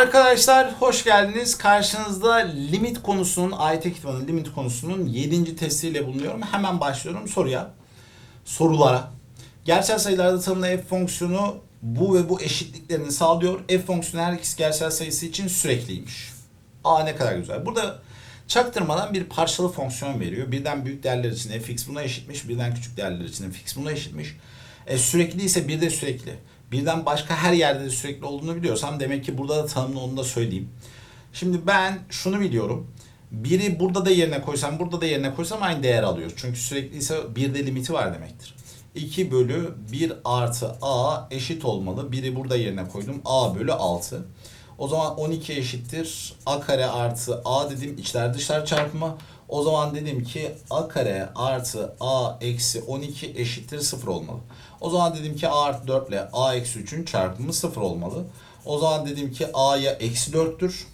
Arkadaşlar hoş geldiniz. Karşınızda limit konusunun, AYT kitabının limit konusunun 7. testiyle bulunuyorum. Hemen başlıyorum soruya. Sorulara. Gerçel sayılarda tanımlı f fonksiyonu bu ve bu eşitliklerini sağlıyor. F fonksiyonu her x gerçel sayısı için sürekliymiş. Aa ne kadar güzel. Burada çaktırmadan bir parçalı fonksiyon veriyor. Birden büyük değerler için fx buna eşitmiş. Birden küçük değerler için fx buna eşitmiş. E, sürekli ise bir de sürekli. Birden başka her yerde de sürekli olduğunu biliyorsam demek ki burada da tanımlı onu da söyleyeyim. Şimdi ben şunu biliyorum. Biri burada da yerine koysam, burada da yerine koysam aynı değer alıyor. Çünkü sürekli ise bir de limiti var demektir. 2 bölü 1 artı a eşit olmalı. Biri burada yerine koydum. a bölü 6. O zaman 12 eşittir. a kare artı a dedim içler dışlar çarpımı. O zaman dedim ki a kare artı a eksi 12 eşittir 0 olmalı. O zaman dedim ki a artı 4 ile a eksi 3'ün çarpımı 0 olmalı. O zaman dedim ki a ya eksi 4'tür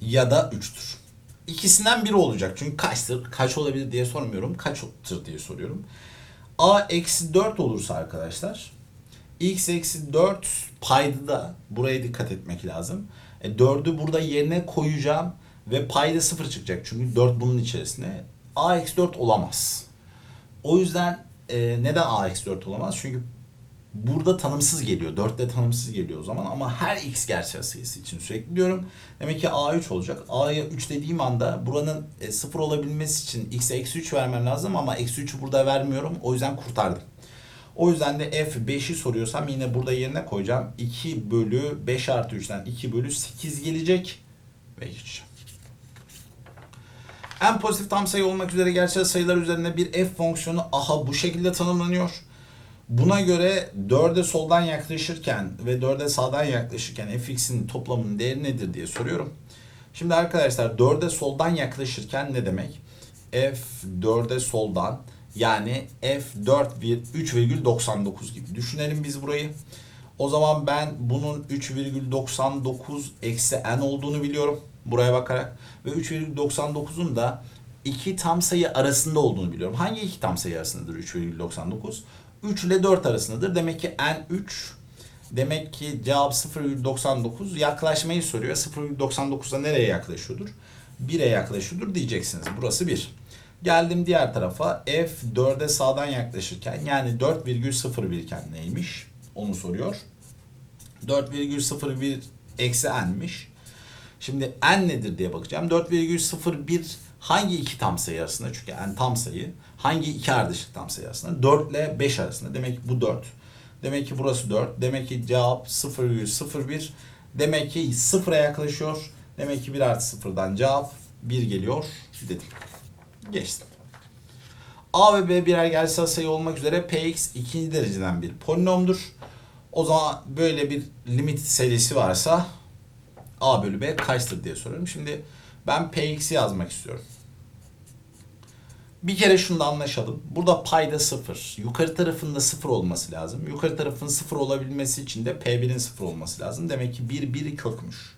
ya da 3'tür. İkisinden biri olacak. Çünkü kaçtır, kaç olabilir diye sormuyorum. Kaçtır diye soruyorum. a eksi 4 olursa arkadaşlar x eksi 4 payda da buraya dikkat etmek lazım. E, 4'ü burada yerine koyacağım ve payda 0 çıkacak. Çünkü 4 bunun içerisinde. a eksi 4 olamaz. O yüzden e, neden a eksi 4 olamaz? Çünkü burada tanımsız geliyor. 4 de tanımsız geliyor o zaman ama her x gerçel sayısı için sürekli diyorum. Demek ki a 3 olacak. a'ya 3 dediğim anda buranın e, 0 olabilmesi için x eksi 3 vermem lazım ama eksi 3'ü burada vermiyorum. O yüzden kurtardım. O yüzden de f5'i soruyorsam yine burada yerine koyacağım. 2 bölü 5 artı 3'ten 2 bölü 8 gelecek ve geçeceğim. En pozitif tam sayı olmak üzere gerçel sayılar üzerinde bir f fonksiyonu aha bu şekilde tanımlanıyor. Buna göre 4'e soldan yaklaşırken ve 4'e sağdan yaklaşırken fx'in toplamının değeri nedir diye soruyorum. Şimdi arkadaşlar 4'e soldan yaklaşırken ne demek? f 4'e soldan yani f 4 3,99 gibi düşünelim biz burayı. O zaman ben bunun 3,99 eksi n olduğunu biliyorum buraya bakarak. Ve 3,99'un da iki tam sayı arasında olduğunu biliyorum. Hangi iki tam sayı arasındadır 3,99? 3 ile 4 arasındadır. Demek ki n 3 demek ki cevap 0,99 yaklaşmayı soruyor. 0,99'da nereye yaklaşıyordur? 1'e yaklaşıyordur diyeceksiniz. Burası 1. Geldim diğer tarafa. F 4'e sağdan yaklaşırken yani 4,01 iken neymiş? Onu soruyor. 4,01 eksi n'miş. Şimdi n nedir diye bakacağım. 4,01 hangi iki tam sayı arasında? Çünkü n tam sayı. Hangi iki ardışık tam sayı arasında? 4 ile 5 arasında. Demek ki bu 4. Demek ki burası 4. Demek ki cevap 0,01. Demek ki 0'a yaklaşıyor. Demek ki 1 artı 0'dan cevap 1 geliyor dedim. Geçtim. A ve B birer gerçel sayı olmak üzere Px ikinci dereceden bir polinomdur. O zaman böyle bir limit serisi varsa A bölü B kaçtır diye soruyorum. Şimdi ben Px'i yazmak istiyorum. Bir kere şunu da anlaşalım. Burada payda 0. Yukarı tarafında 0 olması lazım. Yukarı tarafın 0 olabilmesi için de P1'in 0 olması lazım. Demek ki 1 1 kökmüş.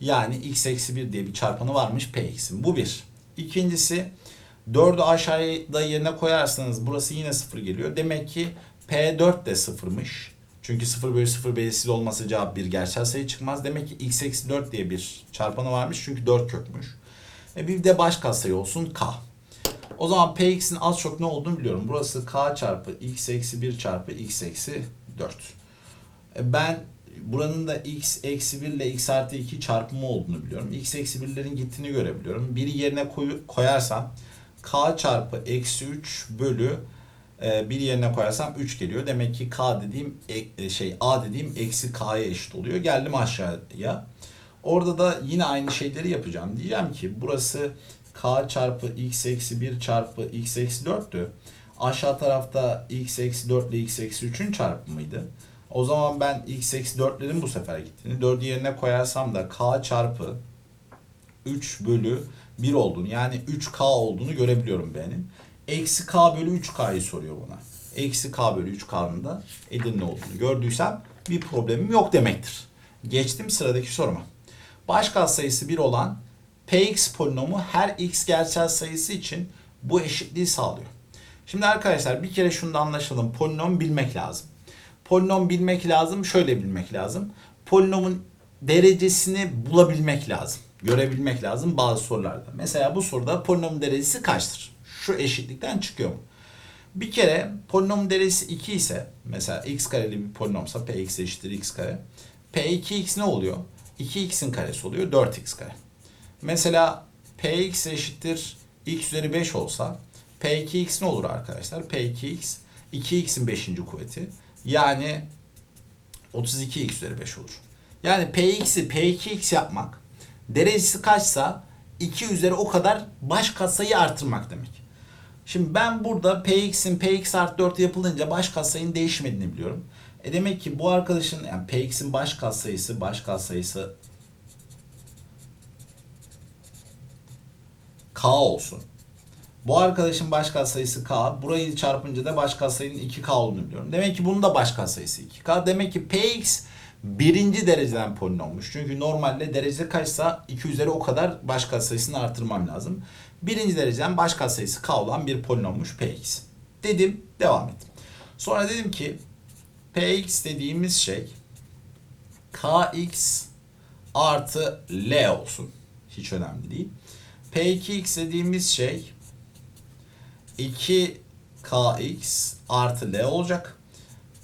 Yani x eksi 1 diye bir çarpanı varmış Px'in. Bu bir. İkincisi 4'ü aşağıda yerine koyarsanız burası yine 0 geliyor. Demek ki P4 de 0'mış. Çünkü 0 bölü 0 belirsiz olması cevap bir gerçel sayı çıkmaz. Demek ki x eksi 4 diye bir çarpanı varmış. Çünkü 4 kökmüş. E bir de baş katsayı olsun k. O zaman px'in az çok ne olduğunu biliyorum. Burası k çarpı x eksi 1 çarpı x eksi 4. E ben buranın da x eksi 1 ile x artı 2 çarpımı olduğunu biliyorum. x eksi 1'lerin gittiğini görebiliyorum. Biri yerine koy, koyarsam k çarpı eksi 3 bölü e, bir yerine koyarsam 3 geliyor. Demek ki k dediğim e, şey a dediğim eksi k'ya eşit oluyor. Geldim aşağıya. Orada da yine aynı şeyleri yapacağım. Diyeceğim ki burası k çarpı x eksi 1 çarpı x eksi 4'tü. Aşağı tarafta x eksi 4 ile x eksi 3'ün çarpımıydı. O zaman ben x eksi 4'lerin bu sefer gittiğini 4'ü yerine koyarsam da k çarpı 3 bölü 1 olduğunu yani 3k olduğunu görebiliyorum benim. Eksi k bölü 3k'yı soruyor bana. Eksi k bölü 3k'nın da Edirne olduğunu gördüysem bir problemim yok demektir. Geçtim sıradaki soruma. Baş katsayısı 1 olan px polinomu her x gerçel sayısı için bu eşitliği sağlıyor. Şimdi arkadaşlar bir kere şunu da anlaşalım. Polinom bilmek lazım. Polinom bilmek lazım. Şöyle bilmek lazım. polinomun derecesini bulabilmek lazım. Görebilmek lazım bazı sorularda. Mesela bu soruda polinomun derecesi kaçtır? Şu eşitlikten çıkıyor mu? Bir kere polinomun derecesi 2 ise mesela x kareli bir polinomsa px eşittir x kare. p2x ne oluyor? 2x'in karesi oluyor 4x kare. Mesela px eşittir x üzeri 5 olsa p2x ne olur arkadaşlar? p2x 2x'in 5. kuvveti. Yani 32x üzeri 5 olur. Yani px'i p2x yapmak derecesi kaçsa 2 üzeri o kadar baş katsayı artırmak demek. Şimdi ben burada px'in px artı 4 yapılınca baş katsayının değişmediğini biliyorum. E demek ki bu arkadaşın yani px'in baş katsayısı baş katsayısı k olsun. Bu arkadaşın baş katsayısı k. Burayı çarpınca da baş katsayının 2k olduğunu biliyorum. Demek ki bunun da baş katsayısı 2k. Demek ki px birinci dereceden polinommuş. Çünkü normalde derece kaçsa 2 üzeri o kadar baş katsayısını artırmam lazım. Birinci dereceden baş katsayısı k olan bir polinommuş px. Dedim, devam ettim. Sonra dedim ki px dediğimiz şey kx artı l olsun. Hiç önemli değil. p2x dediğimiz şey 2kx artı l olacak.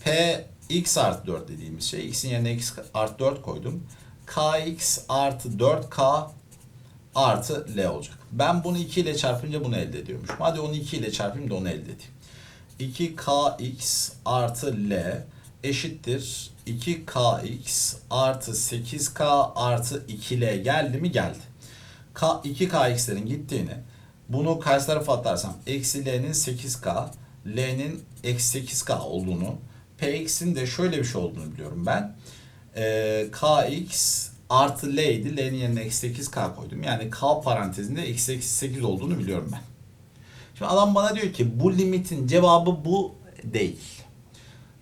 p x artı 4 dediğimiz şey x'in yerine x artı 4 koydum. kx artı 4k artı l olacak. Ben bunu 2 ile çarpınca bunu elde ediyormuşum. Hadi onu 2 ile çarpayım da onu elde edeyim. 2kx artı l eşittir 2kx artı 8k artı 2l geldi mi geldi. K, 2kx'lerin gittiğini bunu karşı tarafa atarsam eksi l'nin 8k l'nin eksi 8k olduğunu px'in de şöyle bir şey olduğunu biliyorum ben. Ee, kx artı l idi. L'nin yerine eksi 8k koydum. Yani k parantezinde eksi 8 olduğunu biliyorum ben. Şimdi adam bana diyor ki bu limitin cevabı bu değil.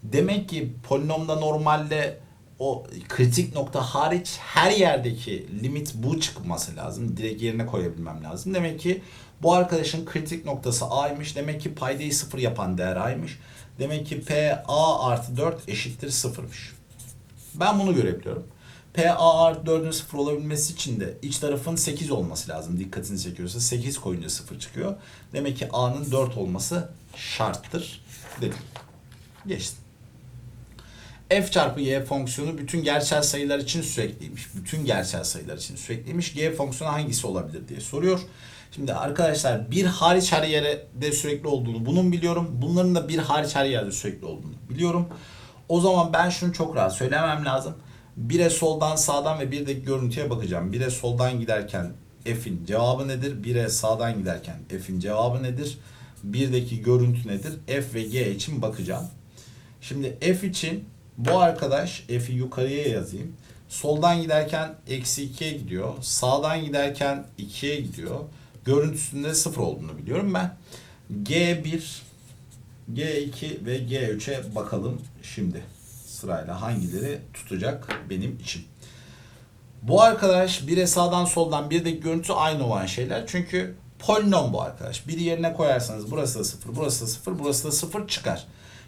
Demek ki polinomda normalde o kritik nokta hariç her yerdeki limit bu çıkması lazım. Direkt yerine koyabilmem lazım. Demek ki bu arkadaşın kritik noktası a'ymış. Demek ki paydayı sıfır yapan değer a'ymış. Demek ki p a artı 4 eşittir sıfırmış. Ben bunu görebiliyorum. p a artı 4'ün sıfır olabilmesi için de iç tarafın 8 olması lazım. Dikkatini çekiyorsa 8 koyunca sıfır çıkıyor. Demek ki a'nın 4 olması şarttır dedim. Geçtim f çarpı y fonksiyonu bütün gerçel sayılar için sürekliymiş. Bütün gerçel sayılar için sürekliymiş. G fonksiyonu hangisi olabilir diye soruyor. Şimdi arkadaşlar bir hariç her yerde sürekli olduğunu bunun biliyorum. Bunların da bir hariç her yerde sürekli olduğunu biliyorum. O zaman ben şunu çok rahat söylemem lazım. Bire soldan sağdan ve bir de görüntüye bakacağım. Bire soldan giderken f'in cevabı nedir? Bire sağdan giderken f'in cevabı nedir? Birdeki görüntü nedir? F ve G için bakacağım. Şimdi f için bu arkadaş f'i yukarıya yazayım. Soldan giderken eksi 2'ye gidiyor. Sağdan giderken 2'ye gidiyor. Görüntüsünde 0 olduğunu biliyorum ben. G1, G2 ve G3'e bakalım şimdi. Sırayla hangileri tutacak benim için. Bu arkadaş bire sağdan soldan bir de görüntü aynı olan şeyler. Çünkü polinom bu arkadaş. Biri yerine koyarsanız burası da 0, burası da 0, burası da 0 çıkar.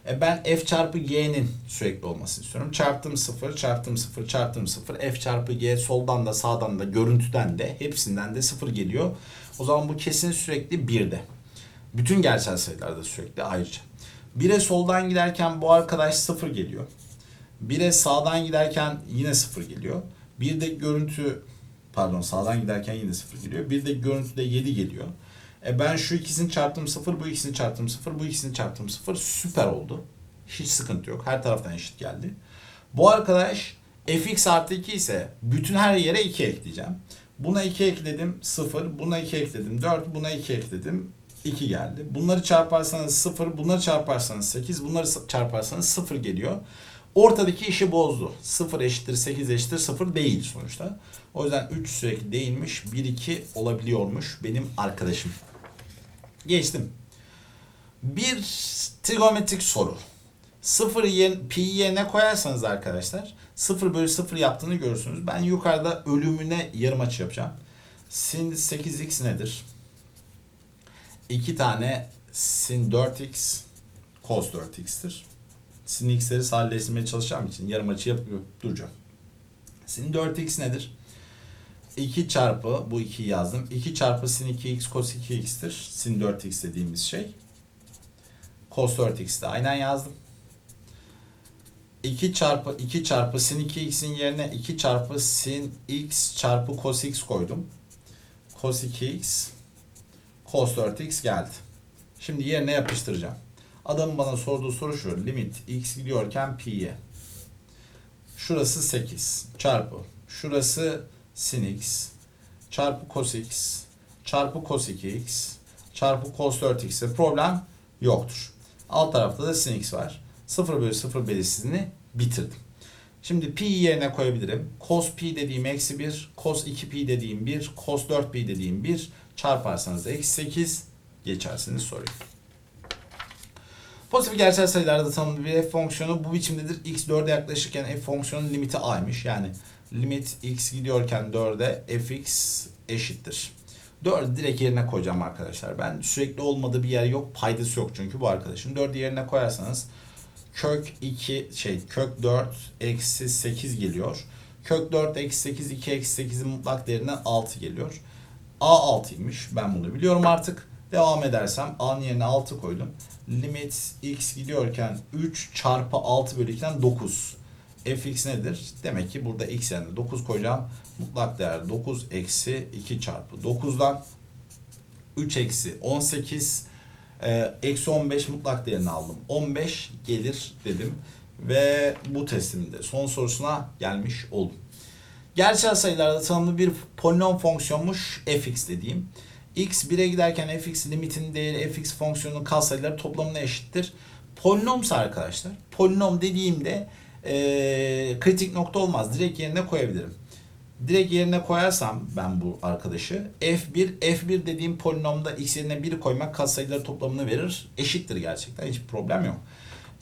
E ben f çarpı g'nin sürekli olmasını istiyorum. Çarptım 0, çarptım 0, çarptım 0. f çarpı g soldan da sağdan da görüntüden de hepsinden de 0 geliyor. O zaman bu kesin sürekli 1'de. Bütün gerçel sayılarda sürekli ayrıca. 1'e soldan giderken bu arkadaş 0 geliyor. 1'e sağdan giderken yine 0 geliyor. Bir de görüntü pardon sağdan giderken yine 0 geliyor. Bir de görüntüde 7 geliyor. E ben şu ikisini çarptım 0, bu ikisini çarptım 0, bu ikisini çarptım 0. Süper oldu. Hiç sıkıntı yok. Her taraftan eşit geldi. Bu arkadaş fx artı 2 ise bütün her yere 2 ekleyeceğim. Buna 2 ekledim 0, buna 2 ekledim 4, buna 2 ekledim 2 geldi. Bunları çarparsanız 0, bunları çarparsanız 8, bunları çarparsanız 0 geliyor. Ortadaki işi bozdu. 0 eşittir 8 eşittir 0 değil sonuçta. O yüzden 3 sürekli değilmiş. 1 2 olabiliyormuş benim arkadaşım. Geçtim. Bir trigonometrik soru. 0 yen, pi yerine koyarsanız arkadaşlar 0 bölü 0 yaptığını görürsünüz. Ben yukarıda ölümüne yarım açı yapacağım. Sin 8x nedir? 2 tane sin 4x cos 4x'tir. Sin x'leri sadeleştirmeye çalışacağım için yarım açı yapıp duracağım. Sin 4x nedir? 2 çarpı bu 2'yi yazdım. 2 çarpı sin 2x cos 2x'tir. Sin 4x dediğimiz şey. Cos 4x de aynen yazdım. 2 çarpı 2 çarpı sin 2x'in yerine 2 çarpı sin x çarpı cos x koydum. Cos 2x cos 4x geldi. Şimdi yerine yapıştıracağım. Adamın bana sorduğu soru şu. Limit x gidiyorken pi'ye. Şurası 8 çarpı. Şurası sin x çarpı cos x çarpı cos 2x çarpı cos 4x'e problem yoktur. Alt tarafta da sin x var. 0 bölü 0 belirsizliğini bitirdim. Şimdi pi yerine koyabilirim. Cos pi dediğim eksi 1, cos 2 pi dediğim 1, cos 4 pi dediğim 1 çarparsanız da eksi 8 geçersiniz soruyu. Pozitif gerçel sayılarda tanımlı bir f fonksiyonu bu biçimdedir. x 4'e yaklaşırken f fonksiyonun limiti a'ymış. Yani limit x gidiyorken 4'e fx eşittir. 4'ü direkt yerine koyacağım arkadaşlar. Ben sürekli olmadığı bir yer yok. Paydası yok çünkü bu arkadaşın. 4'ü yerine koyarsanız kök 2 şey kök 4 eksi 8 geliyor. Kök 4 eksi 8 2 eksi 8'in mutlak değerinden 6 geliyor. A 6'ymış. Ben bunu biliyorum artık. Devam edersem A'nın yerine 6 koydum. Limit x gidiyorken 3 çarpı 6 bölü 2'den 9. fx nedir? Demek ki burada x yerine 9 koyacağım. Mutlak değer 9 eksi 2 çarpı 9'dan 3 eksi 18 e, eksi 15 mutlak değerini aldım. 15 gelir dedim. Ve bu testimin de son sorusuna gelmiş oldum. Gerçel sayılarda tanımlı bir polinom fonksiyonmuş fx dediğim. X 1'e giderken fx limitin değeri fx fonksiyonunun katsayıları toplamına eşittir. Polinomsa arkadaşlar, polinom dediğimde e, kritik nokta olmaz. Direkt yerine koyabilirim. Direkt yerine koyarsam ben bu arkadaşı f1 f1 dediğim polinomda x yerine 1 koymak katsayıları toplamını verir. Eşittir gerçekten. Hiçbir problem yok.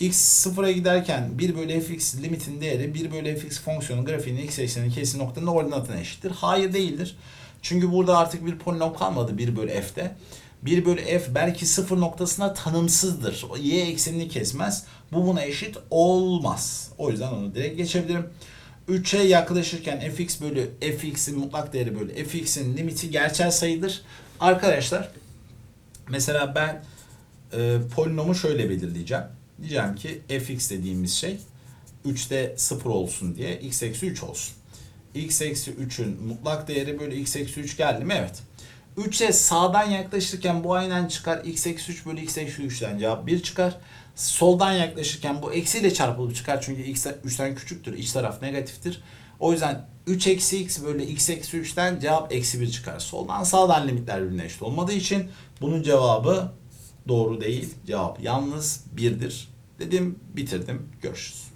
x sıfıra giderken 1 bölü fx limitin değeri 1 bölü fx fonksiyonun grafiğinin x ekseninin kesin noktanın ordinatına eşittir. Hayır değildir. Çünkü burada artık bir polinom kalmadı 1 bölü f'te. 1 bölü f belki sıfır noktasına tanımsızdır. O y eksenini kesmez. Bu buna eşit olmaz. O yüzden onu direkt geçebilirim. 3'e yaklaşırken fx bölü fx'in mutlak değeri bölü fx'in limiti gerçel sayıdır. Arkadaşlar mesela ben e, polinomu şöyle belirleyeceğim. Diyeceğim ki fx dediğimiz şey 3'te 0 olsun diye x eksi 3 olsun. X eksi 3'ün mutlak değeri bölü x eksi 3 geldi mi? Evet. 3'e sağdan yaklaşırken bu aynen çıkar. x eksi 3 bölü x eksi 3'ten cevap 1 çıkar. Soldan yaklaşırken bu eksiyle çarpılıp çıkar. Çünkü x 3'ten küçüktür. İç taraf negatiftir. O yüzden 3 eksi x bölü x eksi 3'ten cevap eksi 1 çıkar. Soldan sağdan limitler birbirine eşit olmadığı için bunun cevabı doğru değil. Cevap yalnız 1'dir. Dedim bitirdim. Görüşürüz.